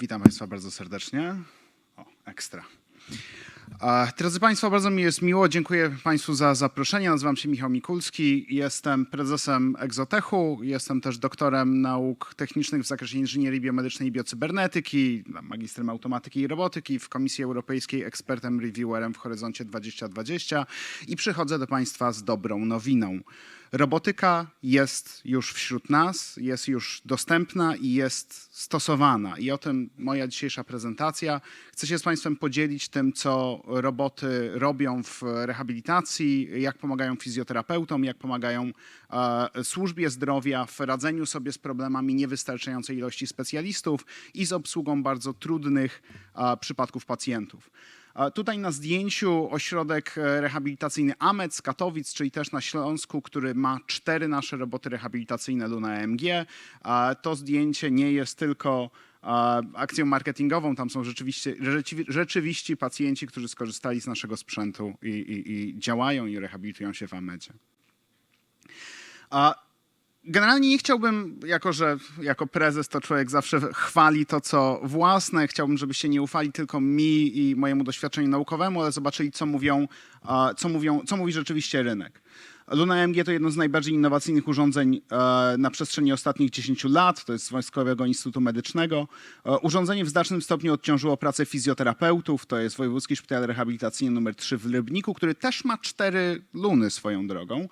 Witam Państwa bardzo serdecznie. O, ekstra. Drodzy Państwo, bardzo mi jest miło. Dziękuję Państwu za zaproszenie. Nazywam się Michał Mikulski. Jestem prezesem Egzotechu. Jestem też doktorem nauk technicznych w zakresie inżynierii biomedycznej i biocybernetyki, magistrem automatyki i robotyki w Komisji Europejskiej, ekspertem reviewerem w Horyzoncie 2020 i przychodzę do Państwa z dobrą nowiną. Robotyka jest już wśród nas, jest już dostępna i jest stosowana. I o tym moja dzisiejsza prezentacja. Chcę się z Państwem podzielić tym, co roboty robią w rehabilitacji, jak pomagają fizjoterapeutom, jak pomagają e, służbie zdrowia w radzeniu sobie z problemami niewystarczającej ilości specjalistów i z obsługą bardzo trudnych e, przypadków pacjentów. Tutaj na zdjęciu ośrodek e, rehabilitacyjny AMEC Katowic, czyli też na Śląsku, który ma cztery nasze roboty rehabilitacyjne Luna EMG. To zdjęcie nie jest tylko akcją marketingową, tam są rzeczywiście, rzeczywi- rzeczywiści pacjenci, którzy skorzystali z naszego sprzętu i, i, i działają i rehabilitują się w AMEDzie. Generalnie nie chciałbym, jako że jako prezes to człowiek zawsze chwali to, co własne, chciałbym, żebyście nie ufali tylko mi i mojemu doświadczeniu naukowemu, ale zobaczyli, co mówią, co mówią, co mówi rzeczywiście rynek. Luna MG to jedno z najbardziej innowacyjnych urządzeń e, na przestrzeni ostatnich 10 lat. To jest z Wojskowego Instytutu Medycznego. E, Urządzenie w znacznym stopniu odciążyło pracę fizjoterapeutów. To jest Wojewódzki Szpital Rehabilitacyjny nr 3 w Rybniku, który też ma cztery luny swoją drogą,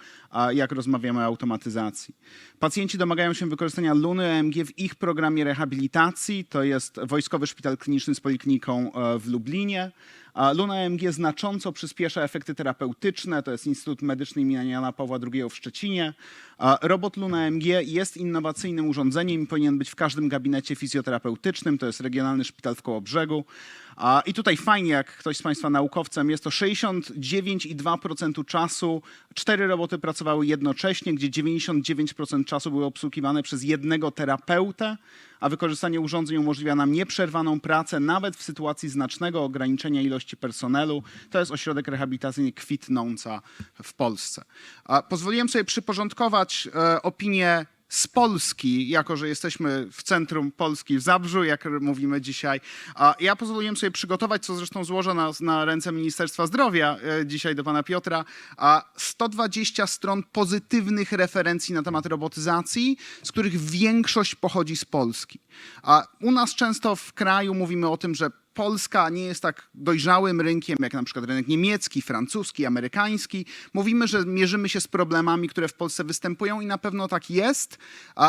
jak rozmawiamy o automatyzacji. Pacjenci domagają się wykorzystania Luny EMG w ich programie rehabilitacji. To jest Wojskowy Szpital Kliniczny z Polikliniką e, w Lublinie. Luna EMG znacząco przyspiesza efekty terapeutyczne. To jest Instytut Medyczny im. Jana Pawła II w Szczecinie. Robot Luna EMG jest innowacyjnym urządzeniem i powinien być w każdym gabinecie fizjoterapeutycznym. To jest Regionalny Szpital w Kołobrzegu. I tutaj fajnie, jak ktoś z Państwa naukowcem jest, to 69,2% czasu cztery roboty pracowały jednocześnie, gdzie 99% czasu były obsługiwane przez jednego terapeutę, a wykorzystanie urządzeń umożliwia nam nieprzerwaną pracę, nawet w sytuacji znacznego ograniczenia ilości personelu. To jest ośrodek rehabilitacyjny kwitnąca w Polsce. Pozwoliłem sobie przyporządkować e, opinię z Polski, jako że jesteśmy w centrum Polski, w Zabrzu, jak mówimy dzisiaj. A ja pozwoliłem sobie przygotować, co zresztą złożę na, na ręce Ministerstwa Zdrowia e, dzisiaj do pana Piotra, a 120 stron pozytywnych referencji na temat robotyzacji, z których większość pochodzi z Polski. A u nas często w kraju mówimy o tym, że Polska nie jest tak dojrzałym rynkiem, jak na przykład rynek niemiecki, francuski, amerykański. Mówimy, że mierzymy się z problemami, które w Polsce występują i na pewno tak jest.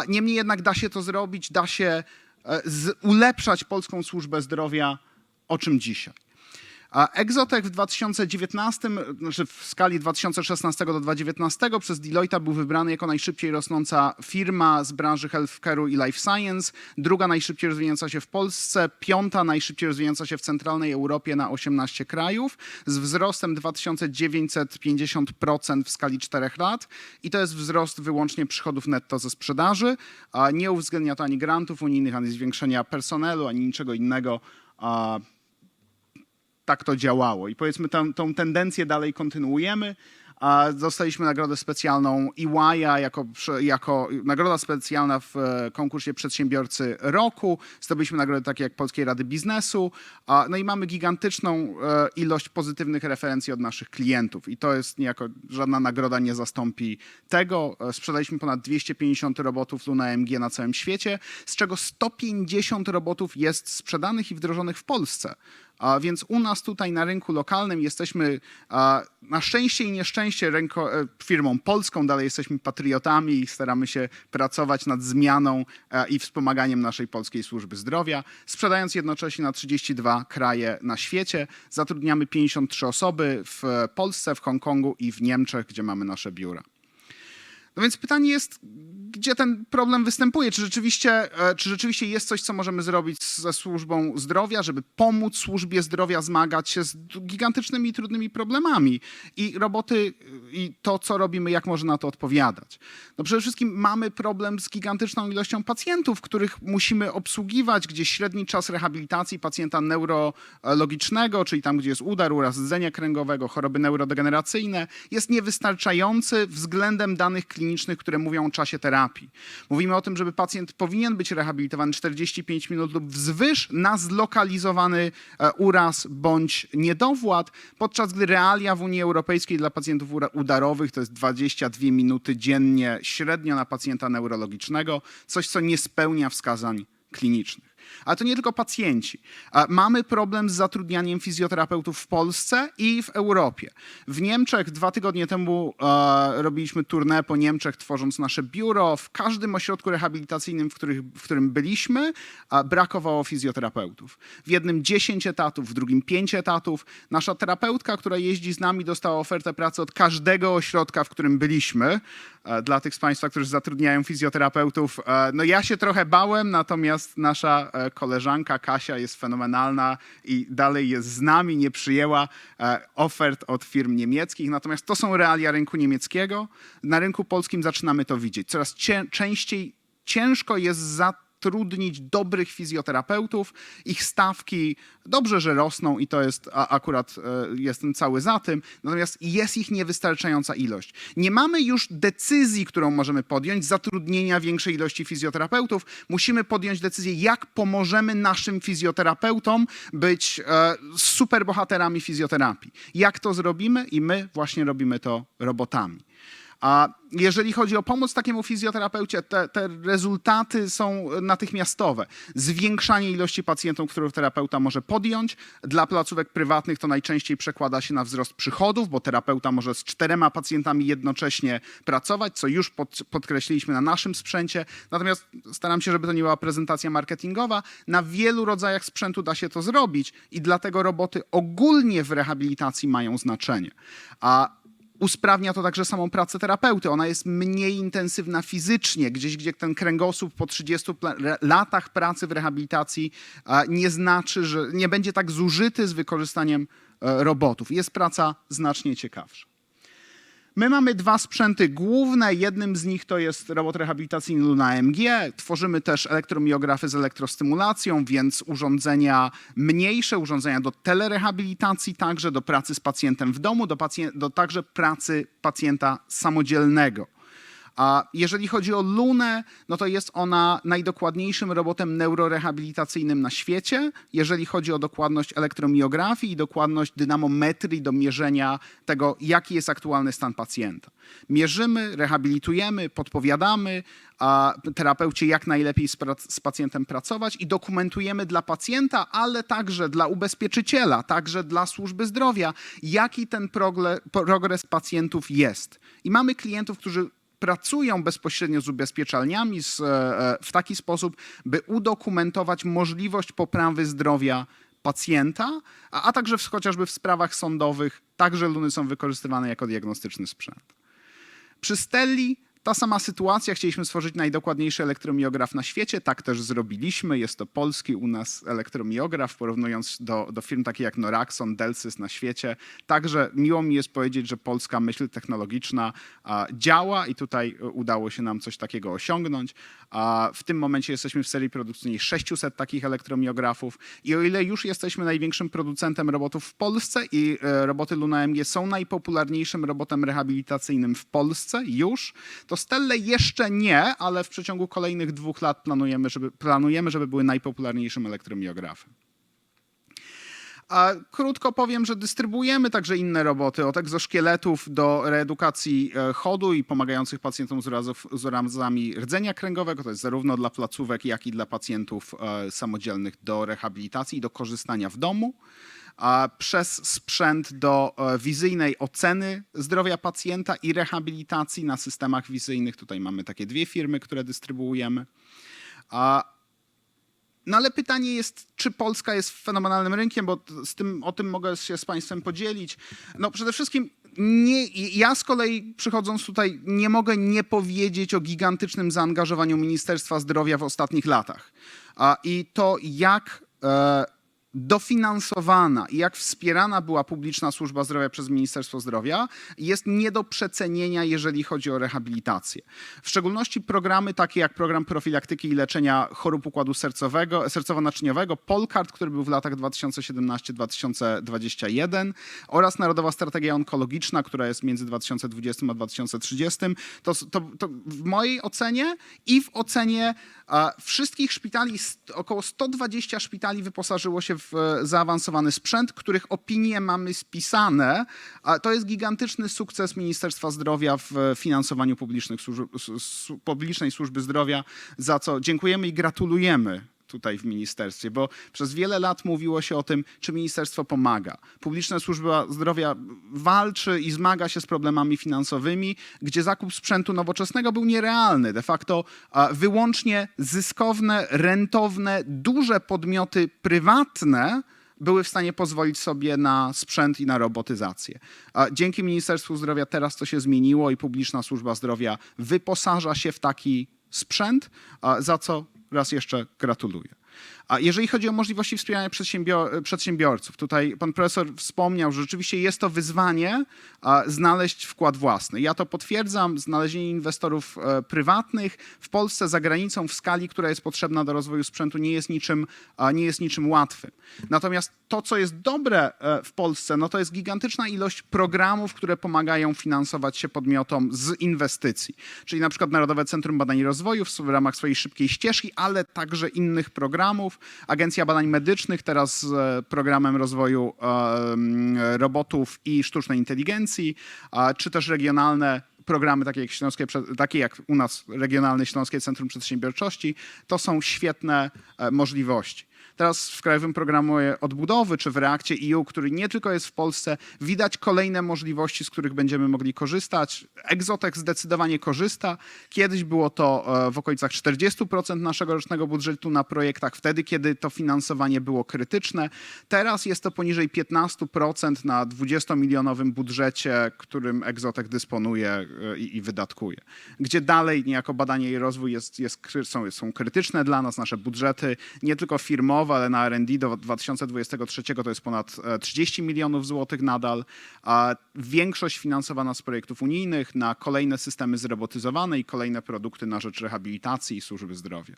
Niemniej jednak da się to zrobić, da się e, ulepszać polską służbę zdrowia, o czym dzisiaj. A Exotech w 2019, znaczy w skali 2016 do 2019 przez Deloitte był wybrany jako najszybciej rosnąca firma z branży healthcare'u i life science, druga najszybciej rozwijająca się w Polsce, piąta najszybciej rozwijająca się w centralnej Europie na 18 krajów, z wzrostem 2950% w skali 4 lat i to jest wzrost wyłącznie przychodów netto ze sprzedaży, nie uwzględnia to ani grantów unijnych, ani zwiększenia personelu, ani niczego innego. Tak to działało. I powiedzmy, tą, tą tendencję dalej kontynuujemy. Dostaliśmy nagrodę specjalną EY'a jako, jako nagroda specjalna w e, konkursie Przedsiębiorcy Roku. Zdobyliśmy nagrody takie jak Polskiej Rady Biznesu. No i mamy gigantyczną e, ilość pozytywnych referencji od naszych klientów. I to jest niejako, żadna nagroda nie zastąpi tego. E, Sprzedaliśmy ponad 250 robotów Luna MG na całym świecie, z czego 150 robotów jest sprzedanych i wdrożonych w Polsce. Więc u nas tutaj na rynku lokalnym jesteśmy na szczęście i nieszczęście e, firmą polską, dalej jesteśmy patriotami i staramy się pracować nad zmianą e, i wspomaganiem naszej polskiej służby zdrowia, sprzedając jednocześnie na 32 kraje na świecie. Zatrudniamy 53 osoby w Polsce, w Hongkongu i w Niemczech, gdzie mamy nasze biura. No więc pytanie jest, gdzie ten problem występuje? Czy rzeczywiście, e, czy rzeczywiście jest coś, co możemy zrobić ze służbą zdrowia, żeby pomóc służbie zdrowia zmagać się z gigantycznymi i trudnymi problemami? I roboty e, i to, co robimy, jak może na to odpowiadać? No przede wszystkim mamy problem z gigantyczną ilością pacjentów, których musimy obsługiwać, gdzie średni czas rehabilitacji pacjenta neurologicznego, czyli tam, gdzie jest udar, uraz rdzenia kręgowego, choroby neurodegeneracyjne, jest niewystarczający względem danych klinicznych klinicznych, które mówią o czasie terapii. Mówimy o tym, żeby pacjent powinien być rehabilitowany 45 minut lub wzwyż na zlokalizowany e, uraz bądź niedowład, podczas gdy realia w Unii Europejskiej dla pacjentów udarowych to jest 22 minuty dziennie średnio na pacjenta neurologicznego, coś co nie spełnia wskazań klinicznych. Ale to nie tylko pacjenci. Mamy problem z zatrudnianiem fizjoterapeutów w Polsce i w Europie. W Niemczech dwa tygodnie temu e, robiliśmy tournée po Niemczech, tworząc nasze biuro. W każdym ośrodku rehabilitacyjnym, w, których, w którym byliśmy, a, brakowało fizjoterapeutów. W jednym 10 etatów, w drugim 5 etatów. Nasza terapeutka, która jeździ z nami, dostała ofertę pracy od każdego ośrodka, w którym byliśmy. E, Dla tych z Państwa, którzy zatrudniają fizjoterapeutów, e, no ja się trochę bałem, natomiast nasza e, koleżanka Kasia jest fenomenalna i dalej jest z nami, nie przyjęła ofert od firm niemieckich. Natomiast to są realia rynku niemieckiego. Na rynku polskim zaczynamy to widzieć. Coraz częściej ciężko jest zatrudnić dobrych fizjoterapeutów. Ich stawki dobrze, że rosną i to jest a, akurat e, jestem cały za tym. Natomiast jest ich niewystarczająca ilość. Nie mamy już decyzji, którą możemy podjąć, zatrudnienia większej ilości fizjoterapeutów. Musimy podjąć decyzję, jak pomożemy naszym fizjoterapeutom być e, superbohaterami fizjoterapii. Jak to zrobimy? I my właśnie robimy to robotami. A jeżeli chodzi o pomoc takiemu fizjoterapeucie, te, te rezultaty są natychmiastowe. Zwiększanie ilości pacjentów, których terapeuta może podjąć. Dla placówek prywatnych to najczęściej przekłada się na wzrost przychodów, bo terapeuta może z czterema pacjentami jednocześnie pracować, co już pod, podkreśliliśmy na naszym sprzęcie. Natomiast staram się, żeby to nie była prezentacja marketingowa. Na wielu rodzajach sprzętu da się to zrobić i dlatego roboty ogólnie w rehabilitacji mają znaczenie. A usprawnia to także samą pracę terapeuty. Ona jest mniej intensywna fizycznie, gdzieś gdzie ten kręgosłup po 30 pla- re- latach pracy w rehabilitacji nie znaczy, że nie będzie tak zużyty z wykorzystaniem e, robotów. Jest praca znacznie ciekawsza. My mamy dwa sprzęty główne. Jednym z nich to jest robot rehabilitacyjny Luna MG. Tworzymy też elektromiografy z elektrostymulacją, więc urządzenia mniejsze, urządzenia do telerehabilitacji, także do pracy z pacjentem w domu, do, pację- do także pracy pacjenta samodzielnego. A jeżeli chodzi o Lunę, no to jest ona najdokładniejszym robotem neurorehabilitacyjnym na świecie, jeżeli chodzi o dokładność elektromiografii i dokładność dynamometrii do mierzenia tego, jaki jest aktualny stan pacjenta. Mierzymy, rehabilitujemy, podpowiadamy a terapeucie, jak najlepiej z, z pacjentem pracować i dokumentujemy dla pacjenta, ale także dla ubezpieczyciela, także dla służby zdrowia, jaki ten progres pacjentów jest. I mamy klientów, którzy pracują bezpośrednio z ubezpieczalniami z, e, w taki sposób, by udokumentować możliwość poprawy zdrowia pacjenta, a, a także w, chociażby w sprawach sądowych, także luny są wykorzystywane jako diagnostyczny sprzęt. Przy Stelli ta sama sytuacja. Chcieliśmy stworzyć najdokładniejszy elektromiograf na świecie. Tak też zrobiliśmy. Jest to polski u nas elektromiograf, porównując do, do firm takich jak Noraxon, Delsys na świecie. Także miło mi jest powiedzieć, że polska myśl technologiczna działa i tutaj e, udało się nam coś takiego osiągnąć. W tym momencie jesteśmy w serii produkcyjnej 600 takich elektromiografów i o ile już jesteśmy największym producentem robotów w Polsce i e, roboty Luna MG są najpopularniejszym robotem rehabilitacyjnym w Polsce już, to Stelle jeszcze nie, ale w przeciągu kolejnych dwóch lat planujemy, żeby, planujemy, żeby były najpopularniejszym elektromiografem. A krótko powiem, że dystrybuujemy także inne roboty, od egzoszkieletów do reedukacji e, chodu i pomagających pacjentom z, urazów, z urazami rdzenia kręgowego. To jest zarówno dla placówek, jak i dla pacjentów e, samodzielnych do rehabilitacji i do korzystania w domu. Przez sprzęt do e, wizyjnej oceny zdrowia pacjenta i rehabilitacji na systemach wizyjnych. Tutaj mamy takie dwie firmy, które dystrybuujemy. No ale pytanie jest, czy Polska jest fenomenalnym rynkiem, bo z tym, o tym mogę się z Państwem podzielić. No przede wszystkim nie, ja z kolei przychodząc tutaj nie mogę nie powiedzieć o gigantycznym zaangażowaniu Ministerstwa Zdrowia w ostatnich latach. I to jak e, dofinansowana i jak wspierana była publiczna służba zdrowia przez Ministerstwo Zdrowia, jest nie do przecenienia, jeżeli chodzi o rehabilitację. W szczególności programy takie jak program profilaktyki i leczenia chorób układu sercowego, sercowo-naczyniowego, Polkart, który był w latach 2017-2021 oraz Narodowa Strategia Onkologiczna, która jest między 2020 a 2030. To, to, to w mojej ocenie i w ocenie a, wszystkich szpitali, około 120 szpitali wyposażyło się w e, zaawansowany sprzęt, których opinie mamy spisane. A to jest gigantyczny sukces Ministerstwa Zdrowia w e, finansowaniu publicznych służb, publicznej służby zdrowia, za co dziękujemy i gratulujemy tutaj w ministerstwie, bo przez wiele lat mówiło się o tym, czy ministerstwo pomaga. Publiczna służba zdrowia walczy i zmaga się z problemami finansowymi, gdzie zakup sprzętu nowoczesnego był nierealny. De facto wyłącznie zyskowne, rentowne, duże podmioty prywatne były w stanie pozwolić sobie na sprzęt i na robotyzację. Dzięki Ministerstwu Zdrowia teraz to się zmieniło i publiczna służba zdrowia wyposaża się w taki sprzęt, za co raz jeszcze gratuluję. A jeżeli chodzi o możliwości wspierania przedsiębior- przedsiębiorców, tutaj pan profesor wspomniał, że rzeczywiście jest to wyzwanie znaleźć wkład własny. Ja to potwierdzam. Znalezienie inwestorów e, prywatnych w Polsce, za granicą, w skali, która jest potrzebna do rozwoju sprzętu, nie jest niczym, nie jest niczym łatwym. Natomiast to, co jest dobre e, w Polsce, no to jest gigantyczna ilość programów, które pomagają finansować się podmiotom z inwestycji. Czyli na przykład Narodowe Centrum Badań i Rozwoju w ramach swojej szybkiej ścieżki, ale także innych programów. Agencja Badań Medycznych teraz z e, programem rozwoju em, robotów i sztucznej inteligencji, czy też regionalne programy takie jak, Śląskie, takie jak u nas Regionalne Śląskie Centrum Przedsiębiorczości, to są świetne e, możliwości. Teraz w Krajowym Programie Odbudowy czy w Reakcie EU, który nie tylko jest w Polsce, widać kolejne możliwości, z których będziemy mogli korzystać. Egzotek zdecydowanie korzysta. Kiedyś było to e, w okolicach 40% naszego rocznego budżetu na projektach, wtedy kiedy to finansowanie było krytyczne. Teraz jest to poniżej 15% na 20-milionowym budżecie, którym Egzotek dysponuje e, i, i wydatkuje. Gdzie dalej niejako badanie i rozwój jest, jest, są, są krytyczne dla nas, nasze budżety, nie tylko firmowe, ale na R&D do 2023 to jest ponad e, 30 milionów złotych nadal, większość finansowana z projektów unijnych na kolejne systemy zrobotyzowane i kolejne produkty na rzecz rehabilitacji i służby zdrowia.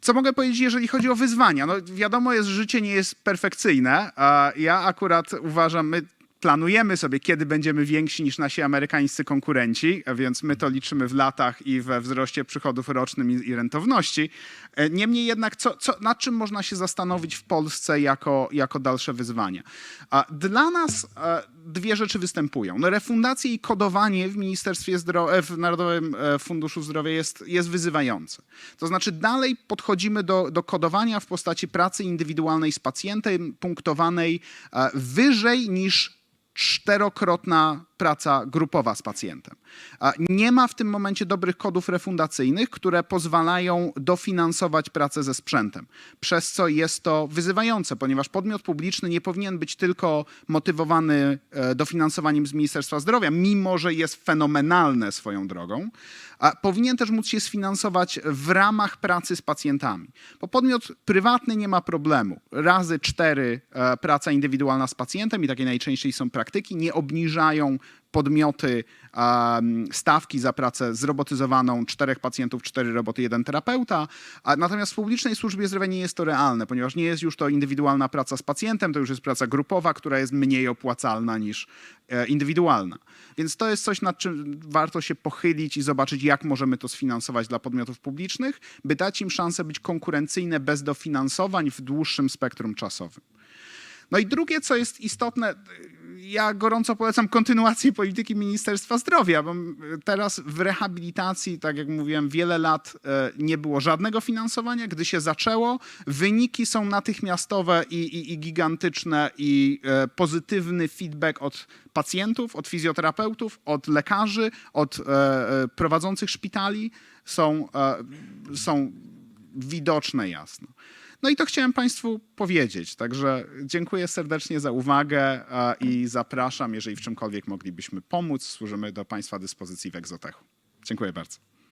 Co mogę powiedzieć, jeżeli chodzi o wyzwania? No, wiadomo jest, że życie nie jest perfekcyjne. Ja akurat uważam, my planujemy sobie, kiedy będziemy więksi niż nasi amerykańscy konkurenci, więc my to liczymy w latach i we wzroście przychodów rocznym i, rentowności. E, Niemniej jednak, co, co, nad czym można się zastanowić w Polsce jako, jako dalsze wyzwania? Dla nas e, dwie rzeczy występują. No, refundacje i kodowanie w Ministerstwie Zdrowia, w Narodowym e, Funduszu Zdrowia jest, jest wyzywające. To znaczy dalej podchodzimy do, do kodowania w postaci pracy indywidualnej z pacjentem, punktowanej e, wyżej niż czterokrotna praca grupowa z pacjentem. Nie ma w tym momencie dobrych kodów refundacyjnych, które pozwalają dofinansować pracę ze sprzętem, przez co jest to wyzywające, ponieważ podmiot publiczny nie powinien być tylko motywowany e, dofinansowaniem z Ministerstwa Zdrowia, mimo że jest fenomenalne swoją drogą, a powinien też móc się sfinansować w ramach pracy z pacjentami. Bo podmiot prywatny nie ma problemu. Razy cztery e, praca indywidualna z pacjentem i takie najczęściej są praktyki, nie obniżają podmioty stawki za pracę zrobotyzowaną, czterech pacjentów, cztery roboty, jeden terapeuta. Natomiast w publicznej służbie zdrowia nie jest to realne, ponieważ nie jest już to indywidualna praca z pacjentem, to już jest praca grupowa, która jest mniej opłacalna niż e, indywidualna. Więc to jest coś, nad czym warto się pochylić i zobaczyć, jak możemy to sfinansować dla podmiotów publicznych, by dać im szansę być konkurencyjne bez dofinansowań w dłuższym spektrum czasowym. No i drugie, co jest istotne, ja gorąco polecam kontynuację polityki Ministerstwa Zdrowia, bo teraz w rehabilitacji, tak jak mówiłem, wiele lat e, nie było żadnego finansowania. Gdy się zaczęło, wyniki są natychmiastowe i, i, i gigantyczne i e, pozytywny feedback od pacjentów, od fizjoterapeutów, od lekarzy, od e, prowadzących szpitali są, są widoczne jasno. No i to chciałem Państwu powiedzieć. Także dziękuję serdecznie za uwagę i zapraszam, jeżeli w czymkolwiek moglibyśmy pomóc. Służymy do Państwa dyspozycji w Egzotechu. Dziękuję bardzo.